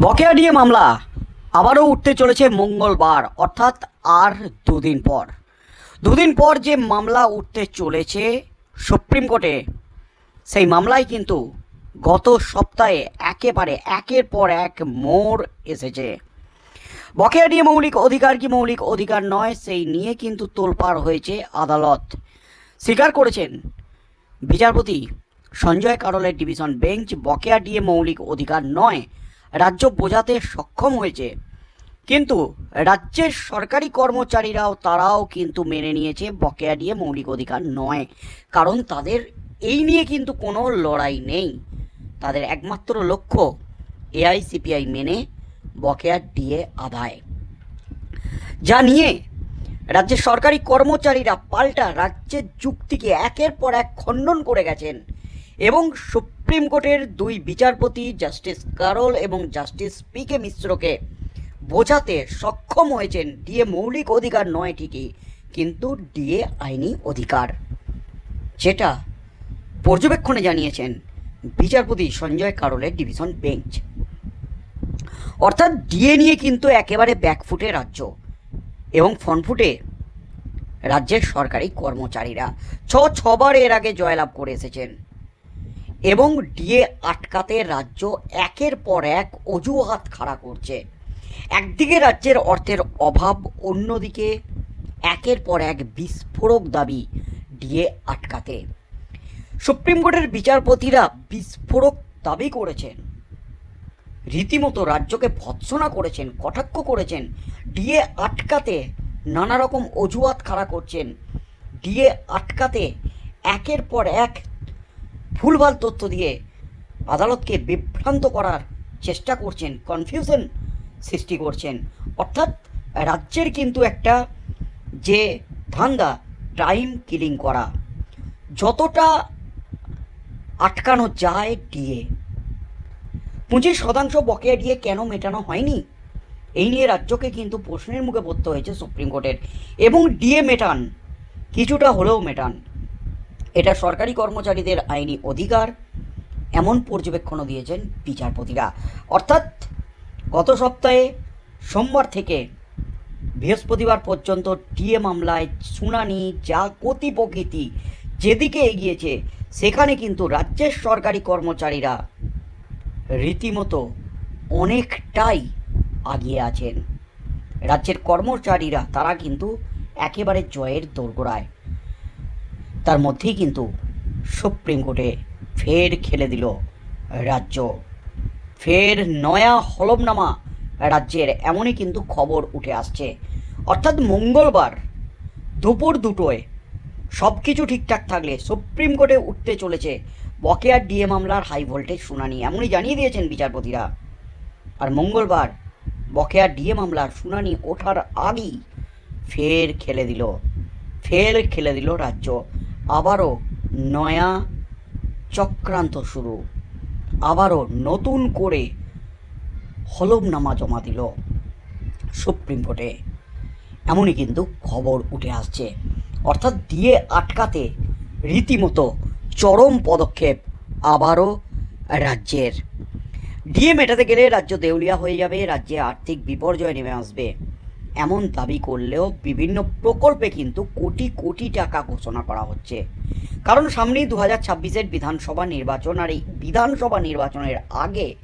বকেয়া ডিএ মামলা। আবারও উঠতে চলেছে মঙ্গলবার, অর্থাৎ আর দুদিন পর। দুদিন পর যে মামলা উঠতে চলেছে সুপ্রিম কোর্টে, সেই মামলায় কিন্তু গত সপ্তাহে একেবারে একের পর এক মোড় এসেছে। বকেয়া ডিএ মৌলিক অধিকার কি মৌলিক অধিকার নয়, সেই নিয়ে কিন্তু তোলপাড় হয়েছে আদালত। স্বীকার করেছেন বিচারপতি সঞ্জয় কারলের ডিভিশন বেঞ্চ, বকেয়া ডিএ মৌলিক অধিকার নয় রাজ্য বোঝাতে সক্ষম হয়েছে। কিন্তু রাজ্যের সরকারি কর্মচারীরাও তারাও কিন্তু মেনে নিয়েছে, বকেয়া দিয়ে মৌলিক অধিকার নয়। কারণ তাদের এই নিয়ে কিন্তু কোনো লড়াই নেই। তাদের একমাত্র লক্ষ্য এআইসিপিআই মেনে বকেয়া দিয়ে আদায়। যা নিয়ে রাজ্যের সরকারি কর্মচারীরা পাল্টা রাজ্যের যুক্তিকে একের পর এক খণ্ডন করে গেছেন এবং সুপ্রিম কোর্টের দুই বিচারপতি, জাস্টিস কারল এবং জাস্টিস পি কে মিশ্রকে বোঝাতে সক্ষম হয়েছেন ডিএ মৌলিক অধিকার নয় ঠিকই, কিন্তু ডিএ আইনি অধিকার। যেটা পর্যবেক্ষণে জানিয়েছেন বিচারপতি সঞ্জয় কারলের ডিভিশন বেঞ্চ। অর্থাৎ ডিএ নিয়ে কিন্তু একেবারে ব্যাকফুটে রাজ্য এবং ফ্রন্টফুটে রাজ্যের সরকারি কর্মচারীরা। ছ, ছবার এর আগে জয়লাভ করে এসেছেন। এবং ডিএ আটকাতে রাজ্য একের পর এক অজুহাত খাড়া করছে। একদিকে রাজ্যের অর্থের অভাব, অন্যদিকে একের পর এক বিস্ফোরক দাবি ডিএ আটকাতে। সুপ্রিম কোর্টের বিচারপতিরা বিস্ফোরক দাবি করেছেন। রীতিমতো রাজ্যকে ভৎসনা করেছেন, কটাক্ষ করেছেন। ডিএ আটকাতে নানা রকম অজুহাত খাড়া করছেন। ডিএ আটকাতে একের পর এক ভুলভাল তথ্য দিয়ে আদালতকে বিভ্রান্ত করার চেষ্টা করছেন কনফিউশন সৃষ্টি করছেন। অর্থাৎ রাজ্যের কিন্তু একটা যে ধান্দা টাইম কিলিং করা। যতটা আটকানো যায় ডিএ পঁচিশ শতাংশ বকেয়া দিয়ে কেন মেটানো হয়নি? এই নিয়ে রাজ্যকে কিন্তু প্রশ্নের মুখে পড়তে হয়েছে সুপ্রিম কোর্টের। এবং ডিএ মেটান, কিছুটা হলেও মেটান। এটা সরকারি কর্মচারীদের আইনি অধিকার, এমন পর্যবেক্ষণও দিয়েছেন বিচারপতিরা। অর্থাৎ গত সপ্তাহে সোমবার থেকে বৃহস্পতিবার পর্যন্ত ডিএ মামলায় শুনানি, যা গতি প্রকৃতি যেদিকে এগিয়েছে, সেখানে কিন্তু রাজ্যের সরকারি কর্মচারীরা রীতিমতো অনেকটাই আগিয়ে আছেন। রাজ্যের কর্মচারীরা, তারা কিন্তু একেবারে জয়ের দোরগোড়ায়। তার মধ্যেই কিন্তু সুপ্রিম কোর্টে ফের খেলে দিল রাজ্য। ফের নয়া হলফনামা রাজ্যের এমনই কিন্তু খবর উঠে আসছে। অর্থাৎ মঙ্গলবার দুপুর দুটোয় সব কিছু ঠিকঠাক থাকলে সুপ্রিম কোর্টে উঠতে চলেছে বকেয়ার ডিএ মামলার হাই ভোল্টেজ শুনানি, এমনই জানিয়ে দিয়েছেন বিচারপতিরা। আর মঙ্গলবার বকেয়ার ডিএ মামলার শুনানি ওঠার আগেই ফের খেলে দিল, ফের খেলে দিল রাজ্য। আবারও নয়া চক্রান্ত শুরু। আবারও নতুন করে হলফনামা জমা দিল সুপ্রিম কোর্টে। এমনই কিন্তু খবর উঠে আসছে। অর্থাৎ দিয়ে আটকাতে রীতিমতো চরম পদক্ষেপ আবারও রাজ্যের। ডিএ মেটাতে গেলে রাজ্য দেউলিয়া হয়ে যাবে, রাজ্যে আর্থিক বিপর্যয় নেমে আসবে। এমন দাবি করলেও বিভিন্ন প্রকল্পে কিন্তু কোটি কোটি টাকা ঘোষণা করা হচ্ছে। কারণ সামনেই দু হাজার ছাব্বিশের বিধানসভা নির্বাচন আর এই বিধানসভা নির্বাচনের আগে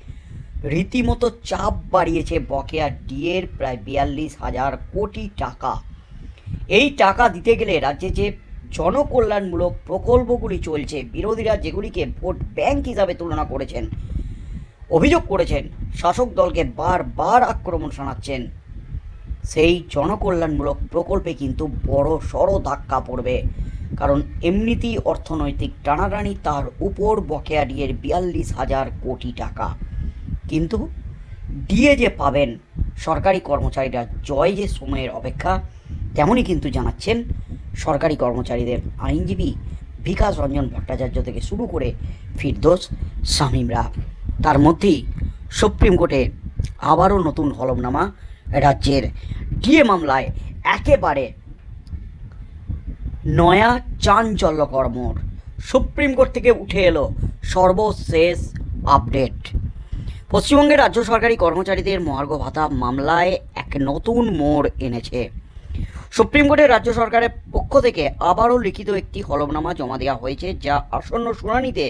রীতিমতো চাপ বাড়িয়েছে বকেয়া ডিএর প্রায় বিয়াল্লিশ হাজার কোটি টাকা। এই টাকা দিতে গেলে রাজ্যে যে জনকল্যাণমূলক প্রকল্পগুলি চলছে, বিরোধীরা যেগুলিকে ভোট ব্যাংক হিসাবে তুলনা করেছেন, অভিযোগ করেছেন, শাসক দলকে বারবার আক্রমণ শোনাচ্ছেন। সেই জনকল্যাণমূলক প্রকল্পে কিন্তু বড় সড় ধাক্কা পড়বে। কারণ এমনিতেই অর্থনৈতিক টানাটানি তার উপর বকেয়া ডিএর বিয়াল্লিশ হাজার কোটি টাকা। কিন্তু ডিএ যে পাবেন, সরকারি কর্মচারীরা জয় যে সময়ের অপেক্ষা, তেমনই কিন্তু জানাচ্ছেন সরকারি কর্মচারীদের আইনজীবী বিকাশ রঞ্জন ভট্টাচার্য থেকে শুরু করে ফিরদোস শামীমরা। তার মধ্যেই সুপ্রিম কোর্টে আবারও নতুন হলফনামা, রাজ্যের ডিএ মামলায় একেবারে নয়া চাঞ্চল্যকর মোড়। সুপ্রিম কোর্ট থেকে উঠে এলো সর্বশেষ আপডেট। পশ্চিমবঙ্গের রাজ্য সরকারি কর্মচারীদের মহার্ঘ ভাতা মামলায় এক নতুন মোড় এনেছে। সুপ্রিম কোর্টের রাজ্য সরকারের পক্ষ থেকে আবারও লিখিত একটি হলফনামা জমা দেওয়া হয়েছে, যা আসন্ন শুনানিতে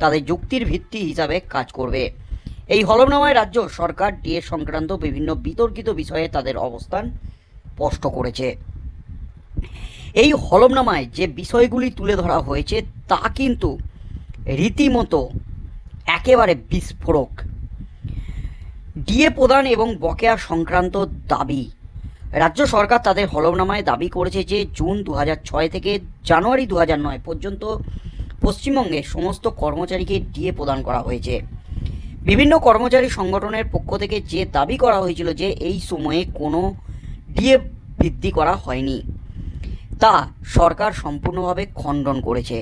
তাদের যুক্তির ভিত্তি হিসাবে কাজ করবে। এই হলফনামায় রাজ্য সরকার ডিএ সংক্রান্ত বিভিন্ন বিতর্কিত বিষয়ে তাদের অবস্থান স্পষ্ট করেছে। এই হলফনামায় যে বিষয়গুলি তুলে ধরা হয়েছে, তা কিন্তু রীতিমতো একেবারে বিস্ফোরক। ডিএ প্রদান এবং বকেয়া সংক্রান্ত দাবি। রাজ্য সরকার তাদের হলফনামায় দাবি করেছে যে, জুন দু থেকে জানুয়ারি দু পর্যন্ত পশ্চিমবঙ্গে সমস্ত কর্মচারীকে ডিএ প্রদান করা হয়েছে। বিভিন্ন কর্মচারী সংগঠনের পক্ষ থেকে যে দাবি করা হয়েছিল যে এই সময়ে কোনো ডিএ বৃদ্ধি করা হয়নি, তা সরকার সম্পূর্ণভাবে খণ্ডন করেছে।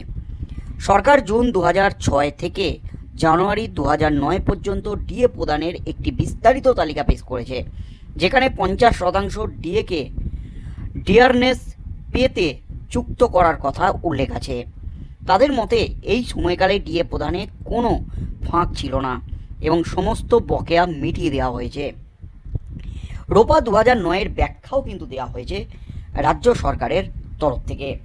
সরকার জুন দু ছয় থেকে জানুয়ারি দু নয় পর্যন্ত ডিএ প্রদানের একটি বিস্তারিত তালিকা পেশ করেছে, যেখানে পঞ্চাশ শতাংশ ডিএকে ডিয়ারনেস পেতে যুক্ত করার কথা উল্লেখ আছে। তাদের মতে, এই সময়কালে ডিএ প্রদানে কোনো ফাঁক ছিল না। এবং সমস্ত বকেয়া মিটিয়ে দেওয়া হয়েছে। রোপা দু হাজার নয়ের ব্যাখ্যাও কিন্তু দেওয়া হয়েছে রাজ্য সরকারের তরফ থেকে।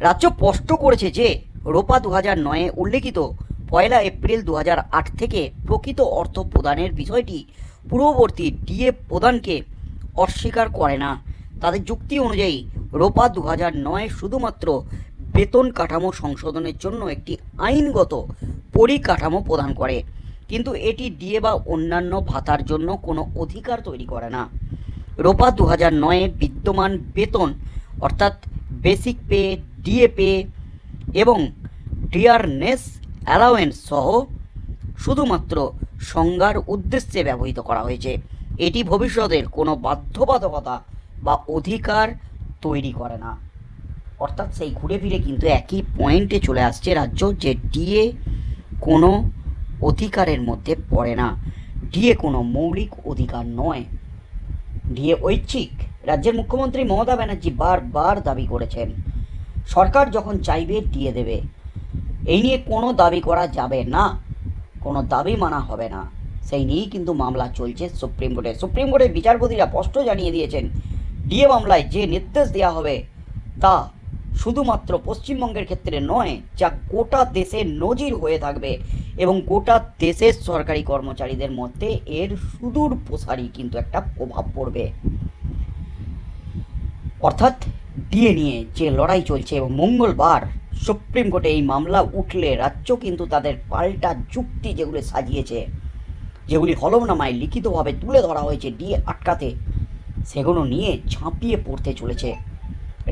রাজ্য স্পষ্ট করেছে যে, রোপা দু হাজার নয়ে উল্লেখিত পয়লা এপ্রিল দু হাজার আট থেকে প্রকৃত অর্থ প্রদানের বিষয়টি পূর্ববর্তী ডিএ প্রদানকে অস্বীকার করে না। তাদের যুক্তি অনুযায়ী, রোপা দু হাজার নয় শুধুমাত্র বেতন কাঠামো সংশোধনের জন্য একটি আইনগত পরিকাঠামো প্রদান করে। কিন্তু এটি ডিএ বা অন্যান্য ভাতার জন্য কোনো অধিকার তৈরি করে না। রোপা দু হাজার নয়ে বিদ্যমান বেতন, অর্থাৎ বেসিক পে, ডিএ পে এবং ডিয়ারনেস অ্যালাওয়েন্স সহ শুধুমাত্র সংজ্ঞার উদ্দেশ্যে ব্যবহৃত করা হয়েছে। এটি ভবিষ্যতের কোনো বাধ্যবাধকতা বা অধিকার তৈরি করে না। অর্থাৎ সেই ঘুরে ফিরে কিন্তু একই পয়েন্টে চলে আসছে রাজ্য যে ডিএ কোনো অধিকারের মধ্যে পড়ে না। ডিএ কোনো মৌলিক অধিকার নয়। ডিএ ঐচ্ছিক। রাজ্যের মুখ্যমন্ত্রী মমতা ব্যানার্জি বারবার দাবি করেছেন। সরকার যখন চাইবে, ডিএ দেবে। এই নিয়ে কোনো দাবি করা যাবে না। কোনো দাবি মানা হবে না। সেই নিয়েই কিন্তু মামলা চলছে সুপ্রিম কোর্টে। সুপ্রিম কোর্টের বিচারপতিরা স্পষ্ট জানিয়ে দিয়েছেন, ডিএ মামলায় যে নির্দেশ দেওয়া হবে তা শুধুমাত্র পশ্চিমবঙ্গের ক্ষেত্রে নয়, যা গোটা দেশে নজির হয়ে থাকবে। এবং গোটা দেশের সরকারি কর্মচারীদের মধ্যে এর সুদূর প্রসারী কিন্তু একটা প্রভাব পড়বে। অর্থাৎ ডিএ নিয়ে যে লড়াই চলছে এবং মঙ্গলবার সুপ্রিম কোর্টে এই মামলা উঠলে রাজ্য কিন্তু তাদের পাল্টা যুক্তি যেগুলো সাজিয়েছে, যেগুলি হলফনামায় লিখিতভাবে তুলে ধরা হয়েছে ডিএ আটকাতে, সেগুলো নিয়ে ঝাঁপিয়ে পড়তে চলেছে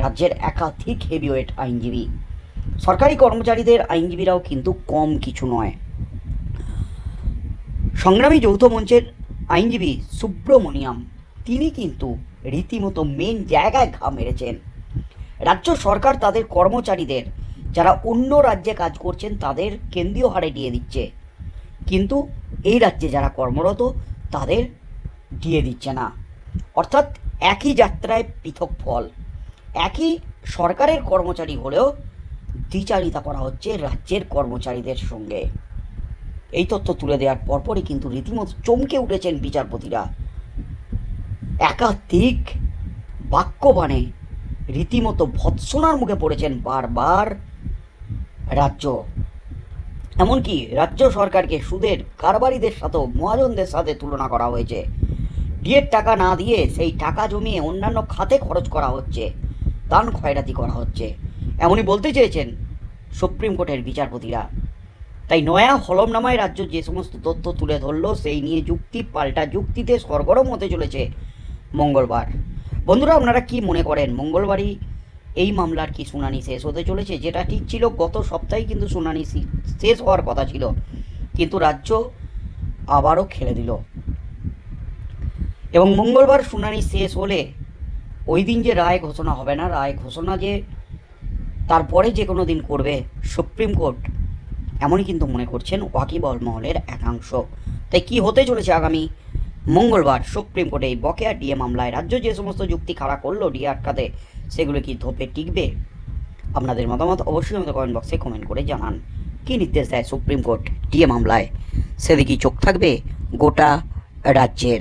রাজ্যের একাধিক হেভিওয়েট আইনজীবী। সরকারি কর্মচারীদের আইনজীবীরাও কিন্তু কম কিছু নয়। সংগ্রামী যৌথ মঞ্চের আইনজীবী সুব্রমণিয়াম, তিনি কিন্তু রীতিমতো মেন জায়গায় ঘা মেরেছেন। রাজ্য সরকার তাদের কর্মচারীদের, যারা অন্য রাজ্যে কাজ করছেন, তাদের কেন্দ্রীয় হারে দিয়ে দিচ্ছে। কিন্তু এই রাজ্যে যারা কর্মরত, তাদের দিয়ে দিচ্ছে না। অর্থাৎ একই যাত্রায় পৃথক ফল। একই সরকারের কর্মচারী হলেও দ্বিচারিতা করা হচ্ছে রাজ্যের কর্মচারীদের সঙ্গে। এই তথ্য তুলে দেওয়ার পরপরই কিন্তু রীতিমতো চমকে উঠেছেন বিচারপতিরা। একাধিক বাক্যবাণে রীতিমতো ভৎসনার মুখে পড়েছেন বারবার রাজ্য। এমনকি রাজ্য সরকারকে সুদের কারবারিদের সাথেও মহাজনদের সাথে তুলনা করা হয়েছে। ডিএর টাকা না দিয়ে সেই টাকা জমিয়ে অন্যান্য খাতে খরচ করা হচ্ছে, দান খয়রাতি করা হচ্ছে। এমনই বলতে চেয়েছেন সুপ্রিম কোর্টের বিচারপতিরা। তাই নয়া হলমনামায় রাজ্য যে সমস্ত তথ্য তুলে ধরলো, সেই নিয়ে যুক্তি, পাল্টা যুক্তিতে সরগরম হতে চলেছে মঙ্গলবার। বন্ধুরা, আপনারা কি মনে করেন, মঙ্গলবারই এই মামলার কি শুনানি শেষ হতে চলেছে? যেটা ঠিক ছিল, গত সপ্তাহে কিন্তু শুনানি শেষ হওয়ার কথা ছিল। কিন্তু রাজ্য আবারও খেলে দিল। এবং মঙ্গলবার শুনানি শেষ হলে ওই দিন যে রায় ঘোষণা হবে না, রায় ঘোষণা যে তারপরে যে কোনো দিন করবে, সুপ্রিম কোর্ট এমনই কিন্তু মনে করছেন ওয়াকিবল মহলের একাংশ। তাই কি হতে চলেছে আগামী মঙ্গলবার সুপ্রিম কোর্টে এই বকেয়া ডিএ মামলায় রাজ্য যে সমস্ত যুক্তি খাড়া করল ডিএ আটকাতে সেগুলো কি ধোপে টিকবে? আপনাদের মতামত অবশ্যই আমাদের কমেন্ট বক্সে কমেন্ট করে জানান। কী নির্দেশ দেয় সুপ্রিম কোর্ট ডিএ মামলায়? সেদিকেই চোখ থাকবে গোটা রাজ্যের?